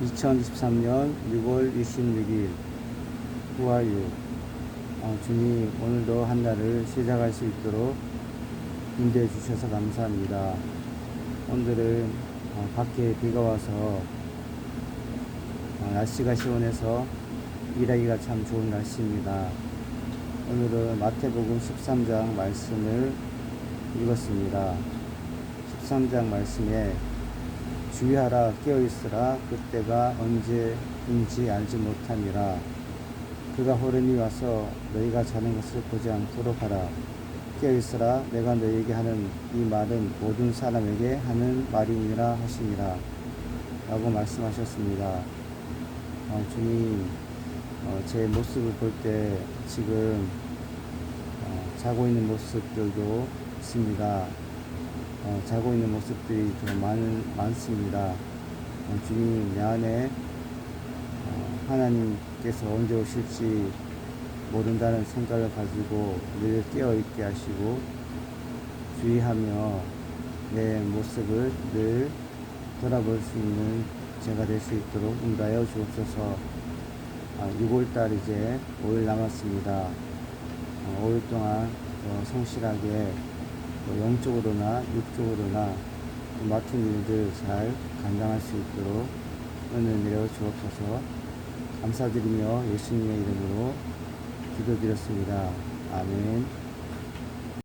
2023년 6월 26일 후아유 어, 주님 오늘도 한 날을 시작할 수 있도록 인도해 주셔서 감사합니다. 오늘은 어, 밖에 비가 와서 어, 날씨가 시원해서 일하기가 참 좋은 날씨입니다. 오늘은 마태복음 13장 말씀을 읽었습니다. 13장 말씀에 주의하라 깨어있으라. 그때가 언제인지 알지 못함이라. 그가 호련히 와서 너희가 자는 것을 보지 않도록 하라. 깨어있으라. 내가 너희에게 하는 이 말은 모든 사람에게 하는 말이니라 하시니라. 라고 말씀하셨습니다. 어, 주님 어, 제 모습을 볼 때 지금 어, 자고 있는 모습들도 있습니다 어, 자고 있는 모습들이 좀 많, 많습니다. 어, 주님, 내 안에 어, 하나님께서 언제 오실지 모른다는 생각을 가지고 늘 깨어있게 하시고 주의하며 내 모습을 늘 돌아볼 수 있는 제가 될 수 있도록 인도하여 주옵소서 아, 6월달 이제 5일 남았습니다. 어, 5일 동안 어, 성실하게 뭐 영적으로나 육적으로나 맡은 일들 잘 감당할 수 있도록 은을 내려 주옵소서 감사드리며 예수님의 이름으로 기도드렸습니다. 아멘.